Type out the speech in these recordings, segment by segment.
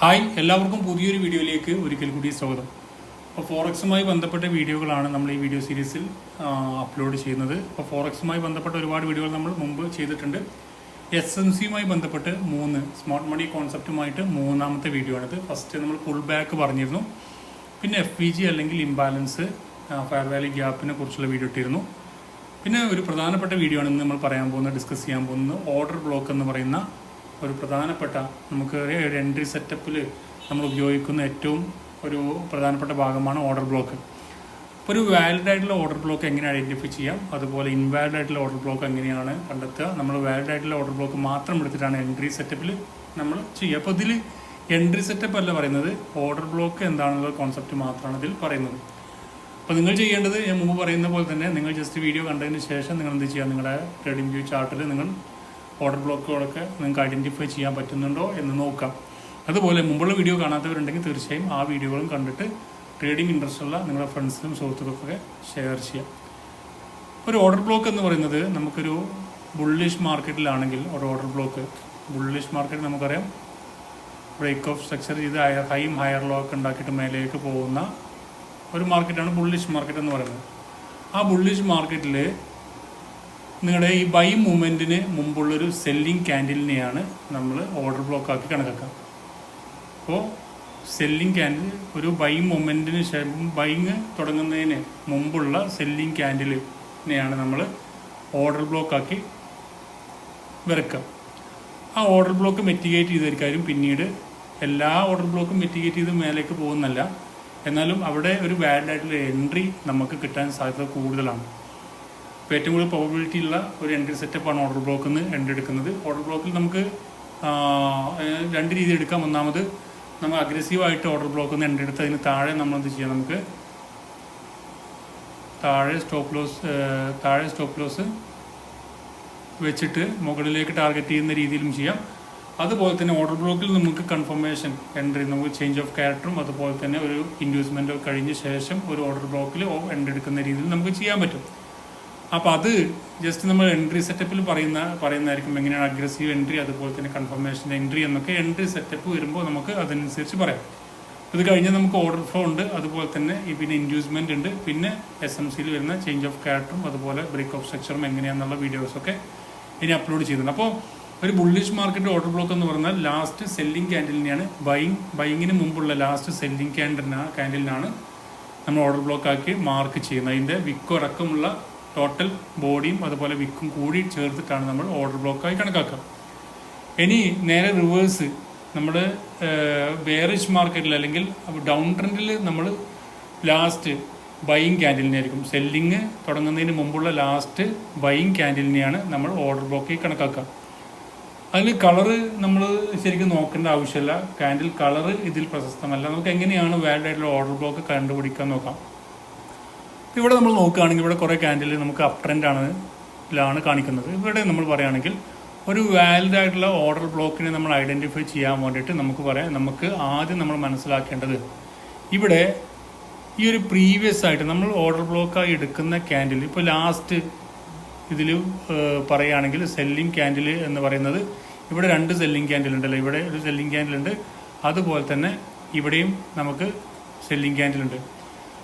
Hi എല്ലാവർക്കും പുതിയൊരു വീഡിയോയിലേക്ക് ഒരിക്കൽ കൂടി സ്വാഗതം. അപ്പോൾ ഫോറക്സുമായി ബന്ധപ്പെട്ട വീഡിയോകളാണ് നമ്മൾ ഈ വീഡിയോ സീരീസിൽ അപ്ലോഡ് ചെയ്യുന്നത്. അപ്പോൾ ഫോറക്സുമായി ബന്ധപ്പെട്ട ഒരുപാട് വീഡിയോകൾ നമ്മൾ മുമ്പ് ചെയ്തിട്ടുണ്ട്. എസ് എം സിയുമായി ബന്ധപ്പെട്ട് മൂന്ന് സ്മാർട്ട് മണി കോൺസെപ്റ്റുമായിട്ട് മൂന്നാമത്തെ വീഡിയോ ആണിത്. ഫസ്റ്റ് നമ്മൾ ഫുൾ ബാക്ക് പറഞ്ഞിരുന്നു. പിന്നെ എഫ് പി ജി അല്ലെങ്കിൽ ഇംബാലൻസ് ഫയർ വാലി ഗ്യാപ്പിനെ കുറിച്ചുള്ള വീഡിയോ ഇട്ടിരുന്നു. പിന്നെ ഒരു പ്രധാനപ്പെട്ട വീഡിയോ ആണ് ഇന്ന് നമ്മൾ പറയാൻ പോകുന്നത് ഡിസ്കസ് ചെയ്യാൻ പോകുന്നത് ഓർഡർ ബ്ലോക്ക് എന്ന് പറയുന്ന ഒരു പ്രധാനപ്പെട്ട നമുക്ക് ഒരു എൻട്രി സെറ്റപ്പിൽ നമ്മൾ ഉപയോഗിക്കുന്ന ഏറ്റവും ഒരു പ്രധാനപ്പെട്ട ഭാഗമാണ് ഓർഡർ ബ്ലോക്ക് അപ്പോൾ ഒരു വാലിഡ് ആയിട്ടുള്ള ഓർഡർ ബ്ലോക്ക് എങ്ങനെ ഐഡന്റിഫൈ ചെയ്യാം? അതുപോലെ ഇൻവാലിഡ് ആയിട്ടുള്ള ഓർഡർ ബ്ലോക്ക് എങ്ങനെയാണ് കണ്ടെത്തുക? നമ്മൾ വാലിഡ് ആയിട്ടുള്ള ഓർഡർ ബ്ലോക്ക് മാത്രം എടുത്തിട്ടാണ് എൻട്രി സെറ്റപ്പിൽ നമ്മൾ ചെയ്യുക. അപ്പോൾ ഇതിൽ എൻട്രി സെറ്റപ്പ് അല്ല പറയുന്നത് ഓർഡർ ബ്ലോക്ക് എന്താണെന്നുള്ള കോൺസെപ്റ്റ് മാത്രമാണ് ഇതിൽ പറയുന്നത്. അപ്പോൾ നിങ്ങൾ ചെയ്യേണ്ടത് ഞാൻ മുമ്പ് പറയുന്ന പോലെ തന്നെ നിങ്ങൾ ജസ്റ്റ് വീഡിയോ കണ്ടതിന് ശേഷം നിങ്ങൾ എന്ത് ചെയ്യുക? നിങ്ങളുടെ ട്രേഡിംഗ് വ്യൂ ചാർട്ടിൽ നിങ്ങൾ ഓർഡർ ബ്ലോക്കുകളൊക്കെ നിങ്ങൾക്ക് ഐഡന്റിഫൈ ചെയ്യാൻ പറ്റുന്നുണ്ടോ എന്ന് നോക്കാം. അതുപോലെ മുമ്പുള്ള വീഡിയോ കാണാത്തവരുണ്ടെങ്കിൽ തീർച്ചയായും ആ വീഡിയോകളും കണ്ടിട്ട് ട്രേഡിംഗ് ഇൻട്രസ്റ്റ് ഉള്ള നിങ്ങളുടെ ഫ്രണ്ട്സിനും സുഹൃത്തുക്കൾക്കൊക്കെ ഷെയർ ചെയ്യാം. ഒരു ഓർഡർ ബ്ലോക്ക് എന്ന് പറയുന്നത് നമുക്കൊരു ബുള്ളിഷ് മാർക്കറ്റിലാണെങ്കിൽ ഒരു ഓർഡർ ബ്ലോക്ക് ബുള്ളിഷ് മാർക്കറ്റ് നമുക്കറിയാം. ബ്രേക്ക് ഓഫ് സ്ട്രക്ചർ ചെയ്ത് ഹയർ ഹൈയും ഹയർ ലോ ഒക്കെ ഉണ്ടാക്കിയിട്ട് മേലേക്ക് പോകുന്ന ഒരു മാർക്കറ്റാണ് ബുള്ളിഷ് മാർക്കറ്റ് എന്ന് പറയുന്നത്. ആ ബുള്ളിഷ് മാർക്കറ്റിൽ നിങ്ങളുടെ ഈ ബൈ മൂവ്മെന്റിന് മുമ്പുള്ളൊരു സെല്ലിംഗ് ക്യാൻഡിലിനെയാണ് നമ്മൾ ഓർഡർ ബ്ലോക്ക് ആക്കി കണക്കാക്കുക. അപ്പോൾ സെല്ലിംഗ് ക്യാൻഡിൽ ഒരു ബൈ മൊമെന്റിന് ശേഷം ബൈങ് തുടങ്ങുന്നതിന് മുമ്പുള്ള സെല്ലിംഗ് ക്യാൻഡിലിനെയാണ് നമ്മൾ ഓർഡർ ബ്ലോക്കാക്കി വരക്കുക ആ ഓർഡർ ബ്ലോക്ക് മെറ്റിഗേറ്റ് ചെയ്തിരിക്കാരും പിന്നീട് എല്ലാ ഓർഡർ ബ്ലോക്കും മെറ്റിഗേറ്റ് ചെയ്ത് മേലേക്ക് പോകുന്നല്ല. എന്നാലും അവിടെ ഒരു വാലിഡ് ആയിട്ടുള്ള എൻട്രി നമുക്ക് കിട്ടാൻ സാധ്യത കൂടുതലാണ്. ഇപ്പോൾ ഏറ്റവും കൂടുതൽ പ്രോബിലിറ്റി ഉള്ള ഒരു എൻട്രി സെറ്റപ്പാണ് ഓർഡർ ബ്ലോക്കിൽ നിന്ന് എൻട്രി എടുക്കുന്നത്. ഓർഡർ ബ്ലോക്കിൽ നമുക്ക് രണ്ട് രീതി എടുക്കാം. ഒന്നാമത് നമ്മൾ അഗ്രസീവായിട്ട് ഓർഡർ ബ്ലോക്കിൽ നിന്ന് എൻട്രി എടുത്ത് അതിന് താഴെ നമ്മൾ എന്ത് ചെയ്യാം നമുക്ക്? താഴെ സ്റ്റോപ്പ് ലോസ് താഴെ സ്റ്റോപ്പ് ലോസ് വെച്ചിട്ട് മുകളിലേക്ക് ടാർഗറ്റ് ചെയ്യുന്ന രീതിയിലും ചെയ്യാം. അതുപോലെ തന്നെ ഓർഡർ ബ്ലോക്കിൽ നമുക്ക് കൺഫർമേഷൻ എൻട്രി നമുക്ക് ചേഞ്ച് ഓഫ് ക്യാരക്ടറും അതുപോലെ തന്നെ ഒരു ഇൻഡ്യൂസ്മെന്റ് കഴിഞ്ഞ ശേഷം ഒരു ഓർഡർ ബ്ലോക്കിൽ എൻട്രി എടുക്കുന്ന രീതിയിൽ നമുക്ക് ചെയ്യാൻ പറ്റും. അപ്പോൾ അത് ജസ്റ്റ് നമ്മൾ എൻട്രി സെറ്റപ്പിൽ പറയുന്ന പറയുന്നതായിരിക്കും. എങ്ങനെയാണ് അഗ്രസീവ് എൻട്രി അതുപോലെ തന്നെ കൺഫർമേഷൻ എൻട്രി എന്നൊക്കെ എൻട്രി സെറ്റപ്പ് വരുമ്പോൾ നമുക്ക് അതനുസരിച്ച് പറയാം. ഇത് കഴിഞ്ഞ് നമുക്ക് ഓർഡർ ഫ്ലോ ഉണ്ട്. അതുപോലെ തന്നെ പിന്നെ ഇൻഡ്യൂസ്മെന്റ് ഉണ്ട്. പിന്നെ എസ് എം സിയിൽ വരുന്ന ചേഞ്ച് ഓഫ് ക്യാരക്ടറും അതുപോലെ ബ്രേക്ക് ഓഫ് സ്ട്രക്ചറും എങ്ങനെയാണെന്നുള്ള വീഡിയോസൊക്കെ ഇനി അപ്ലോഡ് ചെയ്തിട്ടുണ്ട്. അപ്പോൾ ഒരു ബുള്ളിഷ് മാർക്കറ്റ് ഓർഡർ ബ്ലോക്ക് എന്ന് പറഞ്ഞാൽ ലാസ്റ്റ് സെല്ലിംഗ് ക്യാൻഡിലിനെയാണ് ബൈങ് ബൈങ്ങിന് മുമ്പുള്ള ലാസ്റ്റ് സെല്ലിംഗ് ക്യാൻഡലിനാണ് ക്യാൻഡിലിനാണ് നമ്മൾ ഓർഡർ ബ്ലോക്ക് ആക്കി മാർക്ക് ചെയ്യുന്നത്. അതിന്റെ വിക്കോ അടക്കമുള്ള ടോട്ടൽ ബോഡിയും അതുപോലെ വിക്കും കൂടി ചേർത്തിട്ടാണ് നമ്മൾ ഓർഡർ ബ്ലോക്കായി കണക്കാക്കുക. ഇനി നേരെ റിവേഴ്സ് നമ്മൾ ബേറിഷ് മാർക്കറ്റിൽ അല്ലെങ്കിൽ ഡൗൺ ട്രെൻഡിൽ നമ്മൾ ലാസ്റ്റ് ബൈയിങ് ക്യാൻഡിലിനായിരിക്കും സെല്ലിങ് തുടങ്ങുന്നതിന് മുമ്പുള്ള ലാസ്റ്റ് ബൈയിങ് ക്യാൻഡിലിനെയാണ് നമ്മൾ ഓർഡർ ബ്ലോക്കിൽ കണക്കാക്കുക. അതിൽ കളറ് നമ്മൾ ശരിക്കും നോക്കേണ്ട ആവശ്യമില്ല. ക്യാൻഡിൽ കളറ് ഇതിൽ പ്രശസ്തമല്ല. നമുക്ക് എങ്ങനെയാണ് വാലിഡ് ആയിട്ടുള്ള ഓർഡർ ബ്ലോക്ക് കണ്ടുപിടിക്കാൻ നോക്കാം. ഇവിടെ നമ്മൾ നോക്കുകയാണെങ്കിൽ ഇവിടെ കുറേ ക്യാൻഡിൽ നമുക്ക് അപ് ട്രെൻഡ് ആണ് ലാണ് കാണിക്കുന്നത്. ഇവിടെ നമ്മൾ പറയുകയാണെങ്കിൽ ഒരു വാലിഡ് ആയിട്ടുള്ള ഓർഡർ ബ്ലോക്കിനെ നമ്മൾ ഐഡന്റിഫൈ ചെയ്യാൻ വേണ്ടിയിട്ട് നമുക്ക് പറയാം. നമുക്ക് ആദ്യം നമ്മൾ മനസ്സിലാക്കേണ്ടത് ഇവിടെ ഈ ഒരു പ്രീവിയസ് ആയിട്ട് നമ്മൾ ഓർഡർ ബ്ലോക്കായി എടുക്കുന്ന ക്യാൻഡിൽ ഇപ്പോൾ ലാസ്റ്റ് ഇതിൽ പറയുകയാണെങ്കിൽ സെല്ലിംഗ് ക്യാൻഡിൽ എന്ന് പറയുന്നത് ഇവിടെ രണ്ട് സെല്ലിംഗ് ക്യാൻഡിൽ ഉണ്ടല്ലോ. ഇവിടെ ഒരു സെല്ലിംഗ് ക്യാൻഡിൽ ഉണ്ട്. അതുപോലെ തന്നെ ഇവിടെയും നമുക്ക് സെല്ലിംഗ് ക്യാൻഡിൽ ഉണ്ട്.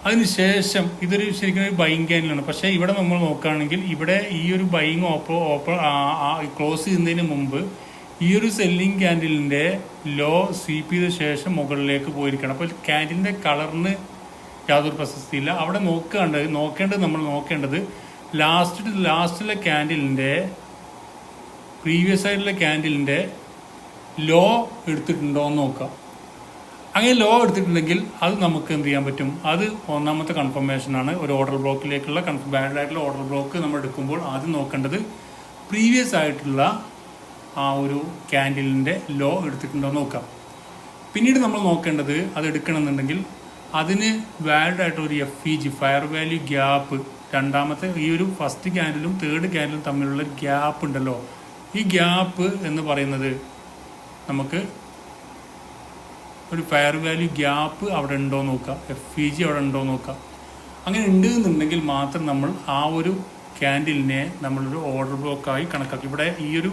അതിനുശേഷം ഇതൊരു ശരിക്കും ഒരു ബൈങ് ക്യാനിലാണ് പക്ഷേ ഇവിടെ നമ്മൾ നോക്കുകയാണെങ്കിൽ ഇവിടെ ഈ ഒരു ബൈങ് ഓപ്പൺ ഓപ്പൺ ക്ലോസ് ചെയ്യുന്നതിന് മുമ്പ് ഈ ഒരു സെല്ലിംഗ് ക്യാൻഡിലിന്റെ ലോ സ്വീപ്പ് ചെയ്ത ശേഷം മുകളിലേക്ക് പോയിരിക്കണം അപ്പോൾ ക്യാൻഡിലിന്റെ കളറിന് യാതൊരു പ്രശസ്തിയില്ല. അവിടെ നോക്കേണ്ടത് നോക്കേണ്ടത് നമ്മൾ നോക്കേണ്ടത് ലാസ്റ്റ് ലാസ്റ്റിലെ ക്യാൻഡിലിന്റെ പ്രീവിയസ് ആയിട്ടുള്ള ക്യാൻഡിലിന്റെ ലോ എടുത്തിട്ടുണ്ടോ എന്ന് നോക്കാം. അങ്ങനെ ലോ എടുത്തിട്ടുണ്ടെങ്കിൽ അത് നമുക്ക് എന്ത് ചെയ്യാൻ പറ്റും? അത് ഒന്നാമത്തെ കൺഫർമേഷൻ ആണ്. ഒരു ഓർഡർ ബ്ലോക്കിലേക്കുള്ള കൺഫർ ബാഡ് ആയിട്ടുള്ള ഓർഡർ ബ്ലോക്ക് നമ്മൾ എടുക്കുമ്പോൾ ആദ്യം നോക്കേണ്ടത് പ്രീവിയസ് ആയിട്ടുള്ള ആ ഒരു ക്യാൻഡിലിന്റെ ലോ എടുത്തിട്ടുണ്ടോ നോക്കാം. പിന്നീട് നമ്മൾ നോക്കേണ്ടത് അത് എടുക്കണമെന്നുണ്ടെങ്കിൽ അതിന് വാലിഡ് ആയിട്ട് ഒരു F E G fair value gap രണ്ടാമത്തെ ഈ ഒരു ഫസ്റ്റ് ക്യാൻഡിലും തേർഡ് ക്യാൻഡിലും തമ്മിലുള്ള ഗ്യാപ്പ് ഉണ്ടല്ലോ. ഈ ഗ്യാപ്പ് എന്ന് പറയുന്നത് നമുക്ക് ഒരു ഫയർ വാല്യൂ ഗ്യാപ്പ് അവിടെ ഉണ്ടോ നോക്കുക നോക്കാം. എഫ് ഇ ജി അവിടെ ഉണ്ടോ നോക്കുക നോക്കാം. അങ്ങനെ ഉണ്ട് എന്നുണ്ടെങ്കിൽ മാത്രം നമ്മൾ ആ ഒരു ക്യാൻഡിലിനെ നമ്മളൊരു ഓർഡർ ബ്ലോക്കായി കണക്കാക്കും. ഇവിടെ ഈ ഒരു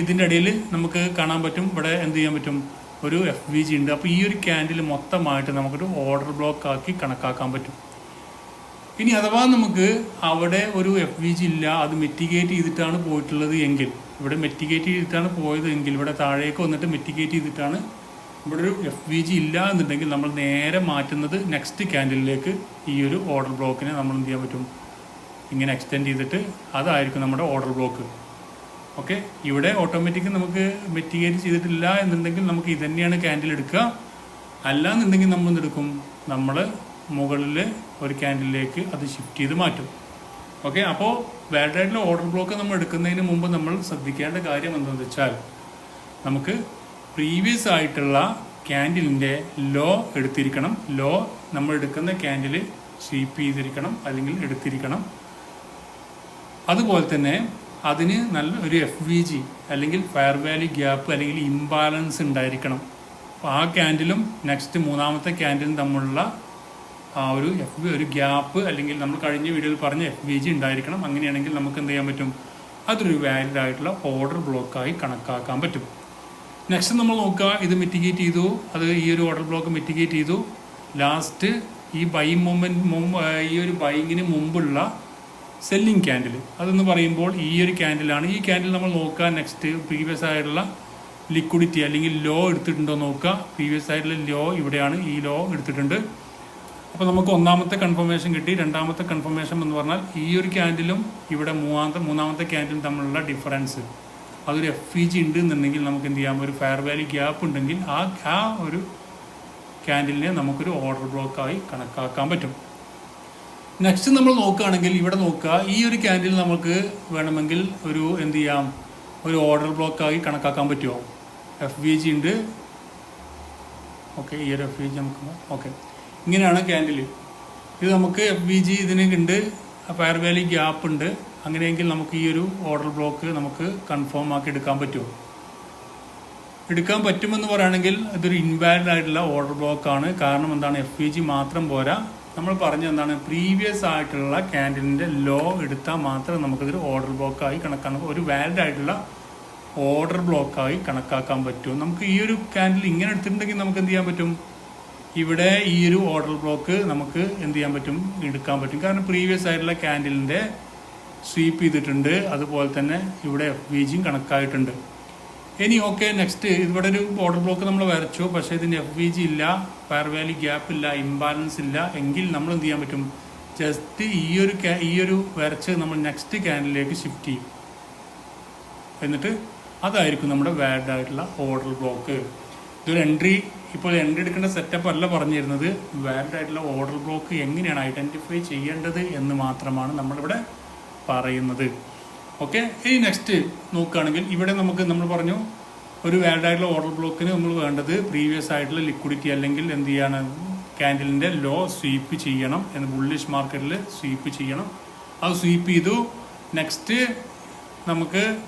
ഇതിന്റെ ഇടയിൽ നമുക്ക് കാണാൻ പറ്റും. ഇവിടെ എന്ത് ചെയ്യാൻ പറ്റും? ഒരു എഫ് വി ജി ഉണ്ട്. അപ്പോൾ ഈ ഒരു ക്യാൻഡിൽ മൊത്തമായിട്ട് നമുക്കൊരു ഓർഡർ ബ്ലോക്ക് ആക്കി കണക്കാക്കാൻ പറ്റും. ഇനി അഥവാ നമുക്ക് അവിടെ ഒരു എഫ് വി ജി ഇല്ല അത് മെറ്റിഗേറ്റ് ചെയ്തിട്ടാണ് പോയിട്ടുള്ളത് എങ്കിൽ ഇവിടെ മെറ്റിഗേറ്റ് ചെയ്തിട്ടാണ് പോയത് എങ്കിൽ ഇവിടെ താഴേക്ക് വന്നിട്ട് മെറ്റിഗേറ്റ് ചെയ്തിട്ടാണ് ഇവിടെ ഒരു എഫ് വി ജി ഇല്ല എന്നുണ്ടെങ്കിൽ നമ്മൾ നേരെ മാറ്റുന്നത് നെക്സ്റ്റ് ക്യാൻഡിലേക്ക് ഈ ഒരു ഓർഡർ ബ്ലോക്കിനെ നമ്മൾ എന്ത് ചെയ്യാൻ പറ്റും? ഇങ്ങനെ എക്സ്റ്റെൻഡ് ചെയ്തിട്ട് അതായിരിക്കും നമ്മുടെ ഓർഡർ ബ്ലോക്ക് ഓക്കെ ഇവിടെ ഓട്ടോമാറ്റിക് നമുക്ക് മെറ്റീരിയൽ ചെയ്തിട്ടില്ല എന്നുണ്ടെങ്കിൽ നമുക്ക് ഇത് തന്നെയാണ് ക്യാൻഡിൽ എടുക്കുക. അല്ല എന്നുണ്ടെങ്കിൽ നമ്മൾ എന്തെടുക്കും നമ്മൾ മുകളിൽ ഒരു ക്യാൻഡിലേക്ക് അത് ഷിഫ്റ്റ് ചെയ്ത് മാറ്റും. ഓക്കെ അപ്പോൾ വാലിഡ് ഓർഡർ ബ്ലോക്ക് നമ്മൾ എടുക്കുന്നതിന് മുമ്പ് നമ്മൾ ശ്രദ്ധിക്കേണ്ട കാര്യം എന്താണെന്ന് വെച്ചാൽ നമുക്ക് പ്രീവിയസ് ആയിട്ടുള്ള ക്യാൻഡിലിന്റെ ലോ എടുത്തിരിക്കണം. ലോ നമ്മൾ എടുക്കുന്ന ക്യാൻഡിൽ സ്വീപ്പ് ചെയ്തിരിക്കണം അല്ലെങ്കിൽ എടുത്തിരിക്കണം. അതുപോലെ തന്നെ അതിന് നല്ല ഒരു എഫ് വി ജി അല്ലെങ്കിൽ ഫയർ വാലി ഗ്യാപ്പ് അല്ലെങ്കിൽ ഇംബാലൻസ് ഉണ്ടായിരിക്കണം. അപ്പോൾ ആ ക്യാൻഡിലും നെക്സ്റ്റ് മൂന്നാമത്തെ ക്യാൻഡിലും തമ്മിലുള്ള ആ ഒരു എഫ് ഒരു ഗ്യാപ്പ് അല്ലെങ്കിൽ നമ്മൾ കഴിഞ്ഞ വീഡിയോയിൽ പറഞ്ഞ എഫ് വി ജി ഉണ്ടായിരിക്കണം. അങ്ങനെയാണെങ്കിൽ നമുക്ക് എന്ത് ചെയ്യാൻ പറ്റും? അതൊരു വാലിഡ് ആയിട്ടുള്ള ഓർഡർ ബ്ലോക്കായി കണക്കാക്കാൻ പറ്റും. നെക്സ്റ്റ് നമ്മൾ നോക്കുക ഇത് മിറ്റിഗേറ്റ് ചെയ്തു. അത് ഈ ഒരു ഓർഡർ ബ്ലോക്ക് മിറ്റിഗേറ്റ് ചെയ്തു. ലാസ്റ്റ് ഈ ബൈ മൂവ്മെന്റ് ഈ ഒരു ബൈങ്ങിന് മുമ്പുള്ള സെല്ലിംഗ് ക്യാൻഡിൽ അതെന്ന് പറയുമ്പോൾ ഈ ഒരു ക്യാൻഡിലാണ് ഈ ക്യാൻഡിൽ നമ്മൾ നോക്കുക നെക്സ്റ്റ് പ്രീവിയസ് ആയിട്ടുള്ള ലിക്വിഡിറ്റി അല്ലെങ്കിൽ ലോ എടുത്തിട്ടുണ്ടോ നോക്കുക. പ്രീവിയസ് ആയിട്ടുള്ള ലോ ഇവിടെയാണ് ഈ ലോ എടുത്തിട്ടുണ്ട്. അപ്പോൾ നമുക്ക് ഒന്നാമത്തെ കൺഫർമേഷൻ കിട്ടി. രണ്ടാമത്തെ കൺഫർമേഷൻ എന്ന് പറഞ്ഞാൽ ഈ ഒരു ക്യാൻഡിലും ഇവിടെ മൂന്നാമത്തെ മൂന്നാമത്തെ ക്യാൻഡിലും തമ്മിലുള്ള ഡിഫറൻസ് അതൊരു എഫ് ഇ ജി ഉണ്ട് എന്നുണ്ടെങ്കിൽ നമുക്ക് എന്ത് ചെയ്യാം? ഒരു ഫയർ വാല്യൂ ഗ്യാപ്പ് ഉണ്ടെങ്കിൽ ആ ആ ഒരു ക്യാൻഡിലിനെ നമുക്കൊരു ഓർഡർ ബ്ലോക്കായി കണക്കാക്കാൻ പറ്റും. നെക്സ്റ്റ് നമ്മൾ നോക്കുകയാണെങ്കിൽ ഇവിടെ നോക്കുക. ഈ ഒരു ക്യാൻഡിൽ നമുക്ക് വേണമെങ്കിൽ ഒരു എന്ത് ചെയ്യാം? ഒരു ഓർഡർ ബ്ലോക്കായി കണക്കാക്കാൻ പറ്റുമോ? എഫ് വി ജി ഉണ്ട്. ഓക്കെ ഈ ഒരു എഫ് വി ജി നമുക്ക് ഓക്കെ ഇങ്ങനെയാണ് ക്യാൻഡിൽ ഇത് നമുക്ക് എഫ് വി ജി ഇതിന് ഉണ്ട്. ഫയർ വാലി ഗ്യാപ്പ് ഉണ്ട്. അങ്ങനെയെങ്കിൽ നമുക്ക് ഈ ഒരു ഓർഡർ ബ്ലോക്ക് നമുക്ക് കൺഫേം ആക്കി എടുക്കാൻ പറ്റുമോ? എടുക്കാൻ പറ്റുമെന്ന് പറയുകയാണെങ്കിൽ ഇതൊരു ഇൻവാലിഡ് ആയിട്ടുള്ള ഓർഡർ ബ്ലോക്ക് ആണ്. കാരണം എന്താണ്? എഫ് വി ജി മാത്രം പോരാ. നമ്മൾ പറഞ്ഞ എന്താണ്? പ്രീവിയസ് ആയിട്ടുള്ള ക്യാൻഡിലിന്റെ ലോ എടുത്താൽ മാത്രമേ നമുക്കിതൊരു ഓർഡർ ബ്ലോക്കായി കണക്കാണ് ഒരു വാലിഡ് ആയിട്ടുള്ള ഓർഡർ ബ്ലോക്കായി കണക്കാക്കാൻ പറ്റും. നമുക്ക് ഈ ഒരു ക്യാൻഡിൽ ഇങ്ങനെ എടുത്തിട്ടുണ്ടെങ്കിൽ നമുക്ക് എന്ത് ചെയ്യാൻ പറ്റും? ഇവിടെ ഈ ഒരു ഓർഡർ ബ്ലോക്ക് നമുക്ക് എന്ത് ചെയ്യാൻ പറ്റും? എടുക്കാൻ പറ്റും. കാരണം പ്രീവിയസ് ആയിട്ടുള്ള ക്യാൻഡിലിന്റെ സ്വീപ്പ് ചെയ്തിട്ടുണ്ട്. അതുപോലെ തന്നെ ഇവിടെ എഫ് ബി ജിയും കണക്കായിട്ടുണ്ട്. ഇനി ഓക്കെ നെക്സ്റ്റ് ഇവിടെ ഒരു ബോർഡർ ബ്ലോക്ക് നമ്മൾ വരച്ചു. പക്ഷേ ഇതിന് എഫ് ബി ജി ഇല്ല ഫയർ വാലി ഗ്യാപ്പ് ഇല്ല ഇംബാലൻസ് ഇല്ല. എങ്കിൽ നമ്മൾ എന്ത് ചെയ്യാൻ പറ്റും? ജസ്റ്റ് ഈ ഒരു ഈ ഒരു വരച്ച് നമ്മൾ നെക്സ്റ്റ് ക്യാനിലേക്ക് ഷിഫ്റ്റ് ചെയ്യും. എന്നിട്ട് അതായിരിക്കും നമ്മുടെ വാലിഡ് ആയിട്ടുള്ള ഓർഡർ ബ്ലോക്ക് ഇതൊരു എൻട്രി ഇപ്പോൾ എൻട്രി എടുക്കേണ്ട സെറ്റപ്പ് അല്ല പറഞ്ഞിരുന്നത്. വാലിഡ് ആയിട്ടുള്ള ഓർഡർ ബ്ലോക്ക് എങ്ങനെയാണ് ഐഡന്റിഫൈ ചെയ്യേണ്ടത് എന്ന് മാത്രമാണ് നമ്മളിവിടെ പറയുന്നത്. ഓക്കെ ഈ നെക്സ്റ്റ് നോക്കുകയാണെങ്കിൽ ഇവിടെ നമുക്ക് നമ്മൾ പറഞ്ഞു ഒരു വാലിഡ് ആയിട്ടുള്ള ഓർഡർ ബ്ലോക്കിന് നമ്മൾ വേണ്ടത് പ്രീവിയസ് ആയിട്ടുള്ള ലിക്വിഡിറ്റി അല്ലെങ്കിൽ എന്ത് ചെയ്യാണ്? ക്യാൻഡിലിന്റെ ലോ സ്വീപ്പ് ചെയ്യണം എന്ന് ബുള്ളിഷ് മാർക്കറ്റിൽ സ്വീപ്പ് ചെയ്യണം. അത് സ്വീപ്പ് ചെയ്തു. നെക്സ്റ്റ് നമുക്ക്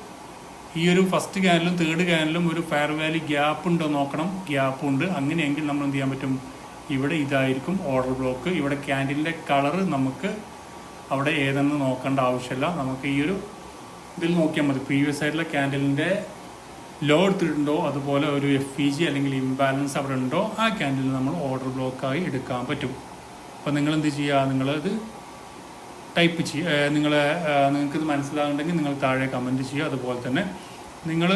ഈ ഒരു ഫസ്റ്റ് ക്യാനിലും തേർഡ് ക്യാനിലും ഒരു ഫയർ വാലി ഗ്യാപ്പ് ഉണ്ടോ നോക്കണം. ഗ്യാപ്പ് ഉണ്ട്. അങ്ങനെയെങ്കിൽ നമ്മൾ എന്ത് ചെയ്യാൻ പറ്റും? ഇവിടെ ഇതായിരിക്കും ഓർഡർ ബ്ലോക്ക് ഇവിടെ ക്യാൻഡിലിന്റെ കളറ് നമുക്ക് അവിടെ ഏതെന്ന് നോക്കേണ്ട ആവശ്യമില്ല. നമുക്ക് ഈ ഒരു ഇതിൽ നോക്കിയാൽ മതി. പ്രീവിയസ് ആയിട്ടുള്ള ക്യാൻഡിലിന്റെ ലോ എടുത്തിട്ടുണ്ടോ? അതുപോലെ ഒരു എഫ് ഇ ജി അല്ലെങ്കിൽ ഇംബാലൻസ് അവിടെ ഉണ്ടോ? ആ ക്യാൻഡിൽ നമ്മൾ ഓർഡർ ബ്ലോക്കായി എടുക്കാൻ പറ്റും. അപ്പോൾ നിങ്ങൾ എന്ത് ചെയ്യുക? നിങ്ങളത് ടൈപ്പ് ചെയ്യുക. നിങ്ങൾ നിങ്ങൾക്കിത് മനസ്സിലാകുന്നുണ്ടെങ്കിൽ നിങ്ങൾ താഴെ കമന്റ് ചെയ്യുക. അതുപോലെ തന്നെ നിങ്ങൾ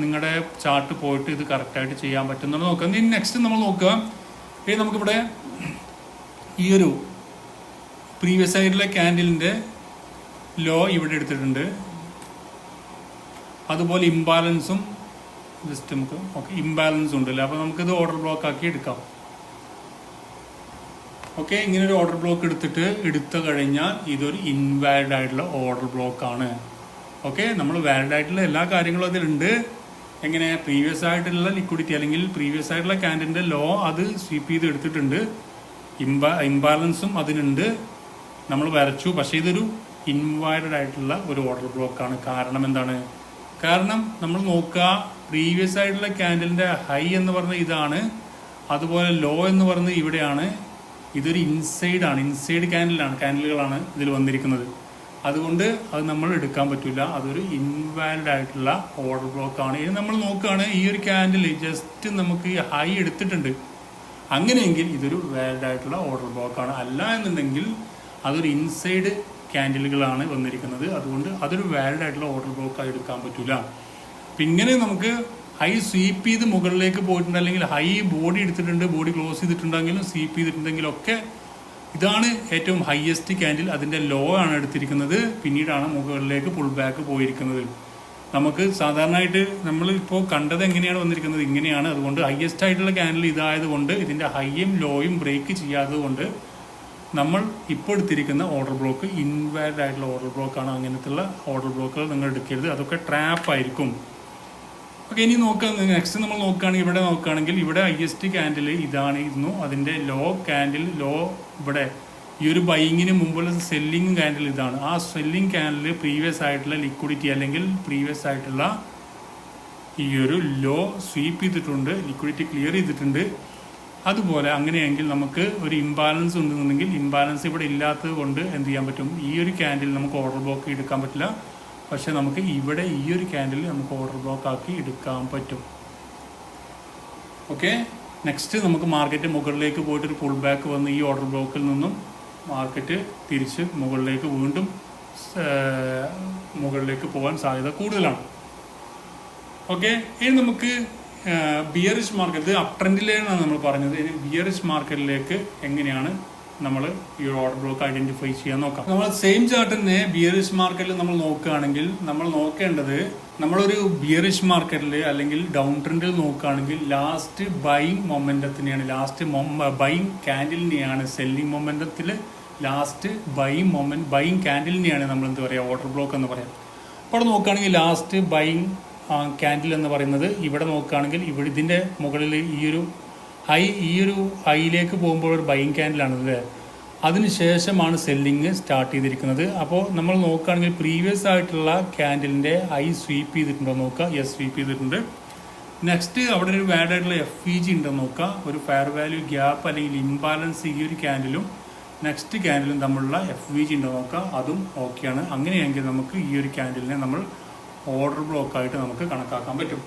നിങ്ങളുടെ ചാർട്ട് പോയിട്ട് ഇത് കറക്റ്റായിട്ട് ചെയ്യാൻ പറ്റുന്നുണ്ടോ നോക്കുക. ഇനി നെക്സ്റ്റ് നമ്മൾ നോക്കുക. ഇനി നമുക്കിവിടെ ഈ ഒരു പ്രീവിയസ് ആയിട്ടുള്ള ക്യാൻഡിലിന്റെ ലോ ഇവിടെ എടുത്തിട്ടുണ്ട്. അതുപോലെ ഇംബാലൻസും ജസ്റ്റ് നമുക്ക് ഓക്കെ ഇംബാലൻസ് ഉണ്ടല്ലോ അപ്പോൾ നമുക്കിത് ഓർഡർ ബ്ലോക്ക് ആക്കി എടുക്കാം. ഓക്കെ ഇങ്ങനെ ഒരു ഓർഡർ ബ്ലോക്ക് എടുത്തിട്ട് എടുത്തു കഴിഞ്ഞാൽ ഇതൊരു ഇൻവാലിഡ് ആയിട്ടുള്ള ഓർഡർ ബ്ലോക്ക് ആണ്. ഓക്കെ നമ്മൾ വാലിഡ് ആയിട്ടുള്ള എല്ലാ കാര്യങ്ങളും അതിലുണ്ട്. എങ്ങനെ? പ്രീവിയസ് ആയിട്ടുള്ള ലിക്വിഡിറ്റി അല്ലെങ്കിൽ പ്രീവിയസ് ആയിട്ടുള്ള ക്യാൻഡിന്റെ ലോ അത് സ്വീപ്പ് ചെയ്ത് എടുത്തിട്ടുണ്ട്. ഇംബാ ഇംബാലൻസും അതിനുണ്ട്. നമ്മൾ വരച്ചു. പക്ഷേ ഇതൊരു ഇൻവൈറ്റഡ് ആയിട്ടുള്ള ഒരു ഓർഡർ ബ്ലോക്കാണ് കാരണം എന്താണ്? കാരണം നമ്മൾ നോക്കുക പ്രീവിയസ് ആയിട്ടുള്ള ക്യാൻഡലിന്റെ ഹൈ എന്ന് പറഞ്ഞ ഇതാണ്. അതുപോലെ ലോ എന്ന് പറയുന്നത് ഇവിടെയാണ്. ഇതൊരു ഇൻസൈഡ് ആണ്. ഇൻസൈഡ് ക്യാൻഡിലാണ് ക്യാൻഡിലുകളാണ് ഇതിൽ വന്നിരിക്കുന്നത്. അതുകൊണ്ട് അത് നമ്മൾ എടുക്കാൻ പറ്റില്ല അതൊരു ഇൻവാലിഡ് ആയിട്ടുള്ള ഓർഡർ ബ്ലോക്ക് ആണ്. ഇനി നമ്മൾ നോക്കുകയാണ് ഈ ഒരു ക്യാൻഡിൽ ജസ്റ്റ് നമുക്ക് ഹൈ എടുത്തിട്ടുണ്ട്. അങ്ങനെയെങ്കിൽ ഇതൊരു വാലിഡ് ആയിട്ടുള്ള ഓർഡർ ബ്ലോക്ക് ആണ്. അല്ല എന്നുണ്ടെങ്കിൽ അതൊരു ഇൻസൈഡ് ക്യാൻഡിലുകളാണ് വന്നിരിക്കുന്നത്. അതുകൊണ്ട് അതൊരു വാലിഡ് ആയിട്ടുള്ള ഓർഡർ ബ്ലോക്ക് ആയി എടുക്കാൻ പറ്റില്ല ഇങ്ങനെ നമുക്ക് ഹൈ സ്വീപ്പ് ചെയ്ത് മുകളിലേക്ക് പോയിട്ടുണ്ട്. അല്ലെങ്കിൽ ഹൈ ബോഡി എടുത്തിട്ടുണ്ട് ബോഡി ക്ലോസ് ചെയ്തിട്ടുണ്ടെങ്കിലും സ്വീപ്പ് ചെയ്തിട്ടുണ്ടെങ്കിലും ഒക്കെ ഇതാണ് ഏറ്റവും ഹയസ്റ്റ് ക്യാൻഡിൽ അതിന്റെ ലോ ആണ് എടുത്തിരിക്കുന്നത്. പിന്നീടാണ് മുകളിലേക്ക് പുൾ ബാക്ക് പോയിരിക്കുന്നത്. നമുക്ക് സാധാരണയായിട്ട് നമ്മൾ ഇപ്പോൾ കണ്ടത് എങ്ങനെയാണ് വന്നിരിക്കുന്നത്? ഇങ്ങനെയാണ്. അതുകൊണ്ട് ഹയസ്റ്റ് ആയിട്ടുള്ള ക്യാൻഡിൽ ഇതായതുകൊണ്ട് ഇതിന്റെ ഹൈയും ലോയും ബ്രേക്ക് ചെയ്യാത്തത് കൊണ്ട് നമ്മൾ ഇപ്പോൾ എടുത്തിരിക്കുന്ന ഓർഡർ ബ്ലോക്ക് ഇൻവാലിഡ് ആയിട്ടുള്ള ഓർഡർ ബ്ലോക്കാണ് അങ്ങനത്തുള്ള ഓർഡർ ബ്ലോക്കുകൾ നിങ്ങൾ എടുക്കരുത്. അതൊക്കെ ട്രാപ്പ് ആയിരിക്കും. ഓക്കെ ഇനി നോക്കാം. നെക്സ്റ്റ് നമ്മൾ നോക്കുകയാണെങ്കിൽ ഇവിടെ നോക്കുകയാണെങ്കിൽ ഇവിടെ ഐ എസ് ടി ക്യാൻഡിൽ ഇതാണിരുന്നു അതിന്റെ ലോ ക്യാൻഡിൽ ലോ ഇവിടെ ഈ ഒരു ബൈങ്ങിന് മുമ്പുള്ള സെല്ലിംഗ് ക്യാൻഡിൽ ഇതാണ്. ആ സെല്ലിംഗ് ക്യാൻഡിൽ പ്രീവിയസ് ആയിട്ടുള്ള ലിക്വിഡിറ്റി അല്ലെങ്കിൽ പ്രീവിയസ് ആയിട്ടുള്ള ഈ ഒരു ലോ സ്വീപ്പ് ചെയ്തിട്ടുണ്ട്. ലിക്വിഡിറ്റി ക്ലിയർ ചെയ്തിട്ടുണ്ട്. അതുപോലെ അങ്ങനെയെങ്കിൽ നമുക്ക് ഒരു ഇംബാലൻസ് ഉണ്ടെന്നുണ്ടെങ്കിൽ ഇംബാലൻസ് ഇവിടെ ഇല്ലാത്തത് കൊണ്ട് എന്ത് ചെയ്യാൻ പറ്റും? ഈ ഒരു ക്യാൻഡിൽ നമുക്ക് ഓർഡർ ബ്ലോക്ക് എടുക്കാൻ പറ്റില്ല. പക്ഷെ നമുക്ക് ഇവിടെ ഈ ഒരു ക്യാൻഡിൽ നമുക്ക് ഓർഡർ ബ്ലോക്ക് ആക്കി എടുക്കാൻ പറ്റും. ഓക്കെ നെക്സ്റ്റ് നമുക്ക് മാർക്കറ്റ് മുകളിലേക്ക് പോയിട്ട് ഒരു പുൾ ബാക്ക് വന്ന് ഈ ഓർഡർ ബ്ലോക്കിൽ നിന്നും മാർക്കറ്റ് തിരിച്ച് മുകളിലേക്ക് വീണ്ടും മുകളിലേക്ക് പോകാൻ സാധ്യത കൂടുതലാണ്. ഓക്കെ ഇനി നമുക്ക് ബിയറിഷ് മാർക്കറ്റ് അപ് ട്രെൻഡിലേക്കാണ് നമ്മൾ പറഞ്ഞത്. ഇനി ബിയറിഷ് മാർക്കറ്റിലേക്ക് എങ്ങനെയാണ് നമ്മൾ ഈ ഓർഡർ ബ്ലോക്ക് ഐഡന്റിഫൈ ചെയ്യാൻ നോക്കാം. നമ്മൾ സെയിം ചാർട്ട് തന്നെ ബിയറിഷ് മാർക്കറ്റിൽ നമ്മൾ നോക്കുകയാണെങ്കിൽ നമ്മൾ നോക്കേണ്ടത് നമ്മളൊരു ബിയറിഷ് മാർക്കറ്റിൽ അല്ലെങ്കിൽ ഡൗൺ ട്രെൻഡിൽ നോക്കുകയാണെങ്കിൽ ലാസ്റ്റ് ബൈങ് മൊമെന്റത്തിനെയാണ് ലാസ്റ്റ് ബൈങ് ക്യാൻഡിലിനെയാണ് സെല്ലിംഗ് മൊമെന്റത്തിൽ ലാസ്റ്റ് ബൈങ് മൊമെൻ ബൈങ് ക്യാൻഡിലിനെയാണ് നമ്മൾ എന്താ പറയുക ഓർഡർ ബ്ലോക്ക് എന്ന് പറയാം. അപ്പോൾ നോക്കുകയാണെങ്കിൽ ലാസ്റ്റ് ബൈങ് ക്യാൻഡിൽ എന്ന് പറയുന്നത് ഇവിടെ നോക്കുകയാണെങ്കിൽ ഇവിടെ ഇതിന്റെ മുകളിൽ ഈ ഒരു ഹൈ ഈ ഒരു ഹൈയിലേക്ക് പോകുമ്പോൾ ഒരു ബൈങ് ക്യാൻഡിലാണ് അല്ലേ അതിനുശേഷമാണ് സെല്ലിങ് സ്റ്റാർട്ട് ചെയ്തിരിക്കുന്നത്. അപ്പോൾ നമ്മൾ നോക്കുകയാണെങ്കിൽ പ്രീവിയസ് ആയിട്ടുള്ള ക്യാൻഡിലിന്റെ ഹൈ സ്വീപ്പ് ചെയ്തിട്ടുണ്ടോ നോക്കുക. യെസ് സ്വീപ്പ് ചെയ്തിട്ടുണ്ട്. നെക്സ്റ്റ് അവിടെ ഒരു വാഡ് ആയിട്ടുള്ള എഫ് ഇ ജി ഉണ്ടെന്ന് നോക്കുക. ഒരു ഫെയർ വാല്യൂ ഗ്യാപ്പ് അല്ലെങ്കിൽ ഇംബാലൻസ് ഈ ഒരു ക്യാൻഡിലും നെക്സ്റ്റ് ക്യാൻഡിലും തമ്മിലുള്ള എഫ് വി ജി ഉണ്ടോ നോക്കുക. അതും ഓക്കെയാണ് അങ്ങനെയെങ്കിൽ നമുക്ക് ഈ ഒരു ക്യാൻഡിലിനെ നമ്മൾ ഓർഡർ ബ്ലോക്കായിട്ട് നമുക്ക് കണക്കാക്കാൻ പറ്റും.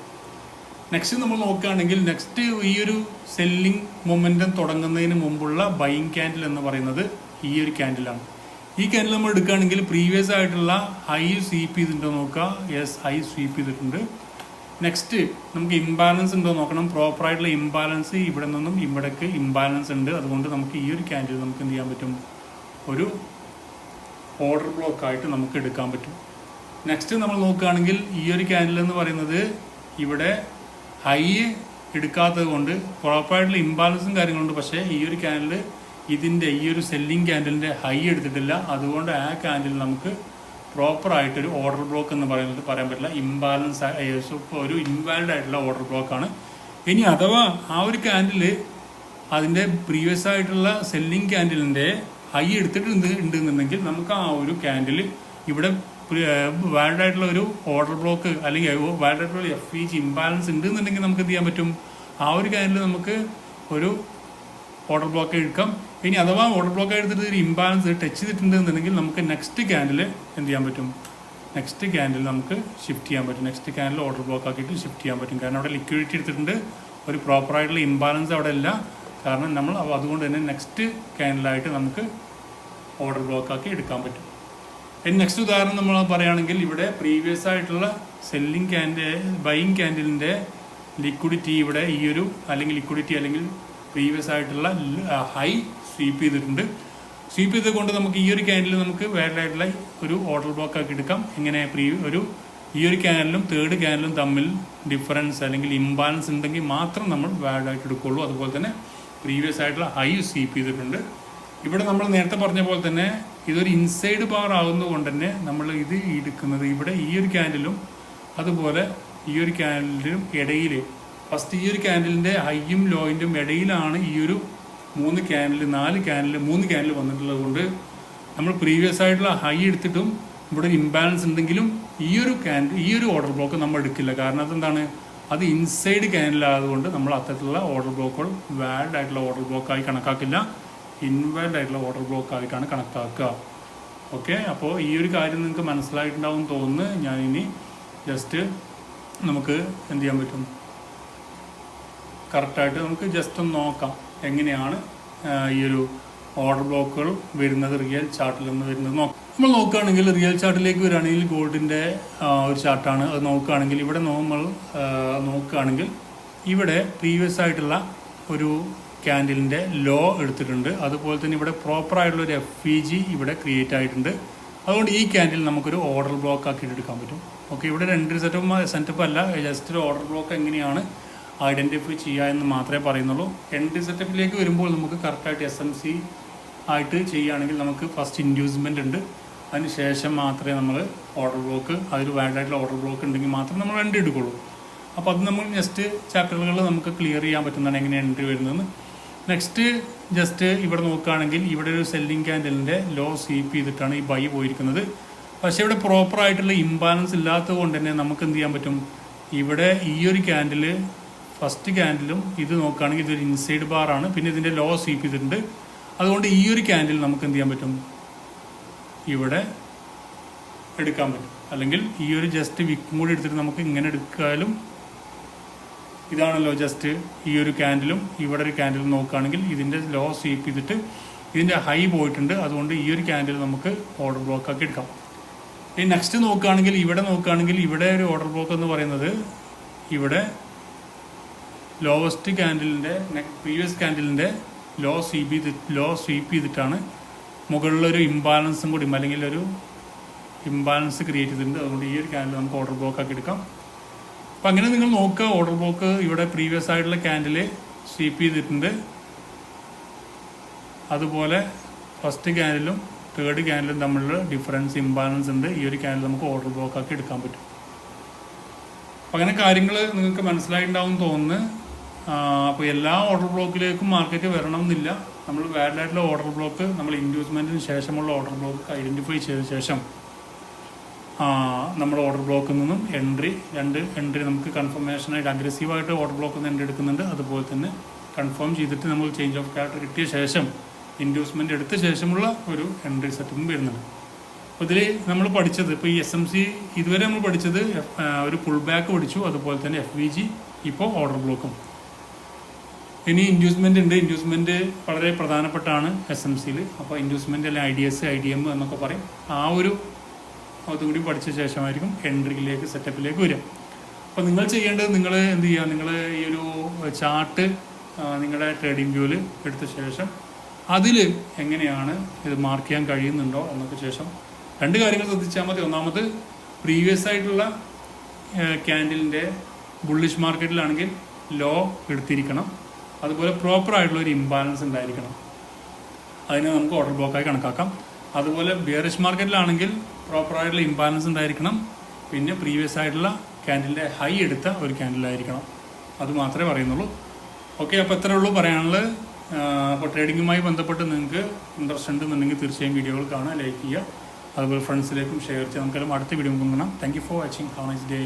നെക്സ്റ്റ് നമ്മൾ നോക്കുകയാണെങ്കിൽ നെക്സ്റ്റ് ഈ ഒരു സെല്ലിംഗ് മൊമെന്റം തുടങ്ങുന്നതിന് മുമ്പുള്ള ബൈങ് ക്യാൻഡിൽ എന്ന് പറയുന്നത് ഈ ഒരു ക്യാൻഡിലാണ് ഈ ക്യാൻഡിൽ നമ്മൾ എടുക്കുകയാണെങ്കിൽ പ്രീവിയസ് ആയിട്ടുള്ള ഹൈ സ്വീപ്പ് ചെയ്തിട്ടുണ്ടോ നോക്കുക? യെസ് ഹൈ സ്വീപ്പ് ചെയ്തിട്ടുണ്ട്. നെക്സ്റ്റ് നമുക്ക് ഇംബാലൻസ് ഉണ്ടോ നോക്കണം. പ്രോപ്പർ ആയിട്ടുള്ള ഇംബാലൻസ് ഇവിടെ നിന്നും ഇവിടേക്ക് ഇംബാലൻസ് ഉണ്ട്. അതുകൊണ്ട് നമുക്ക് ഈ ഒരു ക്യാൻഡിൽ നമുക്ക് എന്ത് ചെയ്യാൻ പറ്റും? ഒരു ഓർഡർ ബ്ലോക്കായിട്ട് നമുക്ക് എടുക്കാൻ പറ്റും. നെക്സ്റ്റ് നമ്മൾ നോക്കുകയാണെങ്കിൽ ഈ ഒരു ക്യാൻഡിൽ എന്ന് പറയുന്നത് ഇവിടെ ഹൈ എടുക്കാത്തത് കൊണ്ട് പ്രോപ്പറായിട്ടുള്ള ഇംബാലൻസും കാര്യങ്ങളുണ്ട് പക്ഷേ ഈ ഒരു ക്യാൻഡിൽ ഇതിന്റെ ഈ ഒരു സെല്ലിംഗ് ക്യാൻഡിലിന്റെ ഹൈ എടുത്തിട്ടില്ല. അതുകൊണ്ട് ആ ക്യാൻഡിൽ നമുക്ക് പ്രോപ്പറായിട്ടൊരു ഓർഡർ ബ്ലോക്ക് എന്ന് പറയുന്നത് പറയാൻ പറ്റില്ല. ഇംബാലൻസ് ഒരു ഇൻവാലിഡ് ആയിട്ടുള്ള ഓർഡർ ബ്ലോക്കാണ് ഇനി അഥവാ ആ ഒരു ക്യാൻഡിൽ അതിന്റെ പ്രീവിയസ് ആയിട്ടുള്ള സെല്ലിംഗ് ക്യാൻഡിലിന്റെ ഹൈ എടുത്തിട്ടുണ്ട് ഉണ്ടെന്നുണ്ടെങ്കിൽ നമുക്ക് ആ ഒരു ക്യാൻഡിൽ ഇവിടെ വാലിഡ് ആയിട്ടുള്ള ഒരു ഓർഡർ ബ്ലോക്ക് അല്ലെങ്കിൽ valid F E G imbalance ഉണ്ടെന്നുണ്ടെങ്കിൽ നമുക്ക് എന്ത് ചെയ്യാൻ പറ്റും? ആ ഒരു കാര്യത്തിൽ നമുക്ക് ഒരു ഓർഡർ ബ്ലോക്ക് എടുക്കാം. ഇനി അഥവാ ഓർഡർ ബ്ലോക്ക് എടുത്തിട്ട് ഒരു ഇംബാലൻസ് ടച്ച് ചെയ്തിട്ടുണ്ട് എന്നുണ്ടെങ്കിൽ നമുക്ക് നെക്സ്റ്റ് ക്യാൻഡിൽ എന്ത് ചെയ്യാൻ പറ്റും? നെക്സ്റ്റ് ക്യാൻഡിൽ നമുക്ക് ഷിഫ്റ്റ് ചെയ്യാൻ പറ്റും. നെക്സ്റ്റ് ക്യാൻഡിൽ ഓർഡർ ബ്ലോക്ക് ആക്കിയിട്ട് ഷിഫ്റ്റ് ചെയ്യാൻ പറ്റും. കാരണം അവിടെ ലിക്വിഡിറ്റി എടുത്തിട്ടുണ്ട്. ഒരു പ്രോപ്പർ ആയിട്ടുള്ള ഇംബാലൻസ് അവിടെ ഇല്ല. കാരണം നമ്മൾ അതുകൊണ്ട് തന്നെ നെക്സ്റ്റ് ക്യാൻഡിലായിട്ട് നമുക്ക് ഓർഡർ ബ്ലോക്ക് ആക്കി എടുക്കാൻ പറ്റും. ഇനി നെക്സ്റ്റ് ഉദാഹരണം നമ്മൾ പറയുകയാണെങ്കിൽ ഇവിടെ പ്രീവിയസ് ആയിട്ടുള്ള സെല്ലിംഗ് ക്യാൻഡ് ബൈങ് ക്യാൻഡിലിന്റെ ലിക്വിഡിറ്റി ഇവിടെ ഈ ഒരു അല്ലെങ്കിൽ ലിക്വിഡിറ്റി അല്ലെങ്കിൽ പ്രീവിയസ് ആയിട്ടുള്ള ഹൈ സ്വീപ്പ് ചെയ്തിട്ടുണ്ട്. സ്വീപ്പ് ചെയ്തുകൊണ്ട് നമുക്ക് ഈ ഒരു ക്യാൻഡിൽ നമുക്ക് വേറെയായിട്ടുള്ള ഒരു ഓർഡർ ബ്ലോക്ക് ആക്കി എടുക്കാം. ഇങ്ങനെ പ്രീ ഒരു ഈ ഒരു ക്യാനലും തേർഡ് ക്യാനലും തമ്മിൽ ഡിഫറൻസ് അല്ലെങ്കിൽ ഇംബാലൻസ് ഉണ്ടെങ്കിൽ മാത്രം നമ്മൾ വാലിഡ് ആയിട്ട് എടുക്കുള്ളൂ. അതുപോലെ തന്നെ പ്രീവിയസ് ആയിട്ടുള്ള ഹൈ സ്വീപ്പ് ചെയ്തിട്ടുണ്ട്. ഇവിടെ നമ്മൾ നേരത്തെ പറഞ്ഞ പോലെ തന്നെ ഇതൊരു ഇൻസൈഡ് പവർ ആകുന്നതുകൊണ്ട് തന്നെ നമ്മൾ ഇത് എടുക്കുന്നത് ഇവിടെ ഈ ഒരു ക്യാൻഡിലും അതുപോലെ ഈ ഒരു ക്യാൻഡിലും ഇടയിൽ ഫസ്റ്റ് ഈ ഒരു ക്യാൻഡിലിന്റെ ഹൈയും ലോയിന്റും ഇടയിലാണ് ഈ ഒരു മൂന്ന് ക്യാൻഡിൽ നാല് ക്യാൻഡിൽ മൂന്ന് ക്യാൻഡിൽ വന്നിട്ടുള്ളത് കൊണ്ട് നമ്മൾ പ്രീവിയസ് ആയിട്ടുള്ള ഹൈ എടുത്തിട്ടും ഇവിടെ ഒരു ഇംബാലൻസ് ഉണ്ടെങ്കിലും ഈ ഒരു ക്യാൻഡിൽ ഈ ഒരു ഓർഡർ ബ്ലോക്ക് നമ്മൾ എടുക്കില്ല. കാരണം അതെന്താണ്? അത് ഇൻസൈഡ് ക്യാൻഡിലായതുകൊണ്ട് നമ്മൾ അത്തരത്തിലുള്ള ഓർഡർ ബ്ലോക്കുകൾ വാഡ് ആയിട്ടുള്ള ഓർഡർ ബ്ലോക്കായി കണക്കാക്കില്ല. ഇൻവാലിഡ് ആയിട്ടുള്ള വാട്ടർ ബ്ലോക്ക് ആയിട്ടാണ് കണക്കാക്കുക. ഓക്കെ അപ്പോൾ ഈ ഒരു കാര്യം നിങ്ങൾക്ക് മനസ്സിലായിട്ടുണ്ടാവും തോന്നുന്നു. ഞാൻ ഇനി ജസ്റ്റ് നമുക്ക് എന്ത് ചെയ്യാൻ പറ്റും? കറക്റ്റായിട്ട് നമുക്ക് ജസ്റ്റ് ഒന്ന് നോക്കാം. എങ്ങനെയാണ് ഈ ഒരു ഓർഡർ ബ്ലോക്കുകൾ വരുന്നത് റിയൽ ചാർട്ടിൽ നിന്ന് വരുന്നത് നോക്കാം. നമ്മൾ നോക്കുകയാണെങ്കിൽ റിയൽ ചാർട്ടിലേക്ക് വരികയാണെങ്കിൽ ഗോൾഡിന്റെ ഒരു ചാർട്ടാണ് അത് നോക്കുകയാണെങ്കിൽ ഇവിടെ നമ്മൾ നോക്കുകയാണെങ്കിൽ ഇവിടെ പ്രീവിയസ് ആയിട്ടുള്ള ഒരു ക്യാൻഡിലിന്റെ ലോ എടുത്തിട്ടുണ്ട്. അതുപോലെ തന്നെ ഇവിടെ പ്രോപ്പർ ആയിട്ടുള്ള ഒരു എഫ് ഇ ജി ഇവിടെ ക്രിയേറ്റ് ആയിട്ടുണ്ട്. അതുകൊണ്ട് ഈ ക്യാൻഡിൽ നമുക്കൊരു ഓർഡർ ബ്ലോക്ക് ആക്കിയിട്ട് എടുക്കാൻ പറ്റും. ഓക്കെ ഇവിടെ രണ്ട് സെറ്റപ്പ് സെറ്റപ്പ് അല്ല ജസ്റ്റ് ഒരു ഓർഡർ ബ്ലോക്ക് എങ്ങനെയാണ് ഐഡന്റിഫൈ ചെയ്യുക എന്ന് മാത്രമേ പറയുന്നുള്ളൂ. എൻട്രി സെറ്റപ്പിലേക്ക് വരുമ്പോൾ നമുക്ക് കറക്റ്റായിട്ട് എസ് എം സി ആയിട്ട് ചെയ്യുകയാണെങ്കിൽ നമുക്ക് ഫസ്റ്റ് ഇൻഡ്യൂസ്മെന്റ് ഉണ്ട്. അതിന് ശേഷം മാത്രമേ നമ്മൾ ഓർഡർ ബ്ലോക്ക് അതിൽ വാലിഡായിട്ടുള്ള ഓർഡർ ബ്ലോക്ക് ഉണ്ടെങ്കിൽ മാത്രമേ നമ്മൾ എൻട്രി എടുക്കുള്ളൂ. അപ്പോൾ അത് നമ്മൾ നെക്സ്റ്റ് ചാപ്റ്ററുകളിൽ നമുക്ക് ക്ലിയർ ചെയ്യാൻ പറ്റുന്നതാണ് എങ്ങനെ എൻട്രി വരുന്നതെന്ന്. നെക്സ്റ്റ് ജസ്റ്റ് ഇവിടെ നോക്കുകയാണെങ്കിൽ ഇവിടെ ഒരു സെല്ലിംഗ് ക്യാൻഡലിന്റെ ലോ സ്വീപ്പ് ചെയ്തിട്ടാണ് ഈ ബൈ പോയിരിക്കുന്നത്. പക്ഷേ ഇവിടെ പ്രോപ്പർ ആയിട്ടുള്ള ഇംബാലൻസ് ഇല്ലാത്തത് കൊണ്ട് തന്നെ നമുക്ക് എന്ത് ചെയ്യാൻ പറ്റും? ഇവിടെ ഈ ഒരു ക്യാൻഡിൽ ഫസ്റ്റ് ക്യാൻഡിലും ഇത് നോക്കുകയാണെങ്കിൽ ഇതൊരു ഇൻസൈഡ് ബാർ ആണ്. പിന്നെ ഇതിന്റെ ലോ സ്വീപ്പ് ചെയ്തിട്ടുണ്ട്. അതുകൊണ്ട് ഈ ഒരു ക്യാൻഡിൽ നമുക്ക് എന്ത് ചെയ്യാൻ പറ്റും? ഇവിടെ എടുക്കാൻ പറ്റും. അല്ലെങ്കിൽ ഈ ഒരു ജസ്റ്റ് വിക്ക് കൂടി എടുത്തിട്ട് നമുക്ക് ഇങ്ങനെ എടുക്കാനും ഇതാണല്ലോ ജസ്റ്റ് ഈ ഒരു ക്യാൻഡിലും ഇവിടെ ഒരു ക്യാൻഡിലും നോക്കുകയാണെങ്കിൽ ഇതിന്റെ ലോ സ്വീപ്പ് ചെയ്തിട്ട് ഇതിന്റെ ഹൈ പോയിട്ടുണ്ട്. അതുകൊണ്ട് ഈ ഒരു ക്യാൻഡിൽ നമുക്ക് ഓർഡർ ബ്ലോക്ക് ആക്കി എടുക്കാം. ഇനി നെക്സ്റ്റ് നോക്കുകയാണെങ്കിൽ ഇവിടെ നോക്കുകയാണെങ്കിൽ ഇവിടെ ഒരു ഓർഡർ ബ്ലോക്ക് എന്ന് പറയുന്നത് ഇവിടെ ലോവസ്റ്റ് ക്യാൻഡിലിന്റെ പ്രീവിയസ് ക്യാൻഡിലിന്റെ ലോ സ്വീപ്പ് ചെയ്ത് ലോ സ്വീപ്പ് ചെയ്തിട്ടാണ് മുകളിലൊരു ഇംബാലൻസും കൂടി അല്ലെങ്കിൽ ഒരു ഇംബാലൻസ് ക്രിയേറ്റ് ചെയ്തിട്ടുണ്ട്. അതുകൊണ്ട് ഈ ഒരു ക്യാൻഡിൽ നമുക്ക് ഓർഡർ ബ്ലോക്ക് ആക്കി എടുക്കാം. അപ്പം അങ്ങനെ നിങ്ങൾ നോക്കുക ഓർഡർ ബ്ലോക്ക് ഇവിടെ പ്രീവിയസ് ആയിട്ടുള്ള ക്യാൻഡിൽ സ്വീപ്പ് ചെയ്തിട്ടുണ്ട്. അതുപോലെ ഫസ്റ്റ് ക്യാൻഡിലും തേർഡ് ക്യാൻഡിലും തമ്മിലുള്ള ഡിഫറൻസ് ഇംബാലൻസ് ഉണ്ട്. ഈ ഒരു ക്യാൻഡിൽ നമുക്ക് ഓർഡർ ബ്ലോക്ക് ആക്കി എടുക്കാൻ പറ്റും. അപ്പം അങ്ങനെ കാര്യങ്ങൾ നിങ്ങൾക്ക് മനസ്സിലായിട്ടുണ്ടാവും തോന്നുന്നു. അപ്പോൾ എല്ലാ ഓർഡർ ബ്ലോക്കിലേക്കും മാർക്കറ്റ് വരണം എന്നില്ല. നമ്മൾ വാലിഡായിട്ടുള്ള ഓർഡർ ബ്ലോക്ക് നമ്മൾ ഇൻഡ്യൂസ്മെന്റിന് ശേഷമുള്ള ഓർഡർ ബ്ലോക്ക് ഐഡന്റിഫൈ ചെയ്ത ശേഷം നമ്മുടെ ഓർഡർ ബ്ലോക്കിൽ നിന്നും എൻട്രി രണ്ട് എൻട്രി നമുക്ക് കൺഫർമേഷനായിട്ട് അഗ്രസീവായിട്ട് ഓർഡർ ബ്ലോക്കിൽ നിന്ന് എൻട്രി എടുക്കുന്നുണ്ട്. അതുപോലെ തന്നെ കൺഫേം ചെയ്തിട്ട് നമ്മൾ ചേഞ്ച് ഓഫ് ക്യാരക്ടർ കിട്ടിയ ശേഷം ഇൻഡ്യൂസ്മെന്റ് എടുത്ത ശേഷമുള്ള ഒരു എൻട്രി സെറ്റും വരുന്നുണ്ട്. അപ്പോൾ ഇതിൽ നമ്മൾ പഠിച്ചത് ഇപ്പോൾ ഈ എസ് എം സി ഇതുവരെ നമ്മൾ പഠിച്ചത് ഒരു പുൾ ബാക്ക് പഠിച്ചു. അതുപോലെ തന്നെ എഫ് വി ജി ഇപ്പോൾ ഓർഡർ ബ്ലോക്കും ഇനി ഇൻഡ്യൂസ്മെന്റ് ഉണ്ട്. ഇൻഡ്യൂസ്മെന്റ് വളരെ പ്രധാനപ്പെട്ടാണ് എസ് എം സിയിൽ അപ്പോൾ ഇൻഡ്യൂസ്മെന്റ് അല്ലെങ്കിൽ I D S I D M എന്നൊക്കെ പറയും. ആ ഒരു അതുകൂടി പഠിച്ച ശേഷമായിരിക്കും എൻട്രിയിലേക്ക് സെറ്റപ്പിലേക്ക് വരിക. അപ്പോൾ നിങ്ങൾ ചെയ്യേണ്ടത് നിങ്ങൾ എന്ത് ചെയ്യുക? നിങ്ങൾ ഈ ഒരു ചാർട്ട് നിങ്ങളുടെ ട്രേഡിംഗ് വ്യൂവിൽ എടുത്ത ശേഷം അതിൽ എങ്ങനെയാണ് ഇത് മാർക്ക് ചെയ്യാൻ കഴിയുന്നുണ്ടോ എന്നൊക്കെ ശേഷം രണ്ട് കാര്യങ്ങൾ ശ്രദ്ധിച്ചാൽ മതി. ഒന്നാമത് പ്രീവിയസ് ആയിട്ടുള്ള ക്യാൻഡിലിന്റെ ബുള്ളിഷ് മാർക്കറ്റിലാണെങ്കിൽ ലോ എടുത്തിരിക്കണം. അതുപോലെ പ്രോപ്പർ ആയിട്ടുള്ള ഒരു ഇംബാലൻസ് ഉണ്ടായിരിക്കണം. അതിനെ നമുക്ക് ഓർഡർ ബ്ലോക്കായി കണക്കാക്കാം. അതുപോലെ ബിയറിഷ് മാർക്കറ്റിലാണെങ്കിൽ പ്രോപ്പർ ആയിട്ടുള്ള ഇംബാലൻസ് ഉണ്ടായിരിക്കണം. പിന്നെ പ്രീവിയസ് ആയിട്ടുള്ള ക്യാൻഡിലിന്റെ ഹൈ എടുത്ത ഒരു ക്യാൻഡിലായിരിക്കണം അത് മാത്രമേ പറയുന്നുള്ളൂ. ഓക്കെ അപ്പോൾ ഇത്രയേ ഉള്ളൂ പറയാനുള്ളത്. അപ്പോൾ ട്രേഡിങ്ങുമായി ബന്ധപ്പെട്ട് നിങ്ങൾക്ക് ഇൻട്രസ്റ്റ് ഉണ്ടെന്നുണ്ടെങ്കിൽ തീർച്ചയായും വീഡിയോകൾ കാണുക ലൈക്ക് ചെയ്യുക. അതുപോലെ ഫ്രണ്ട്സിലേക്കും ഷെയർ ചെയ്യുക. നമുക്കെല്ലാം അടുത്ത വീഡിയോ കാണാം. Thank you for watching have nice day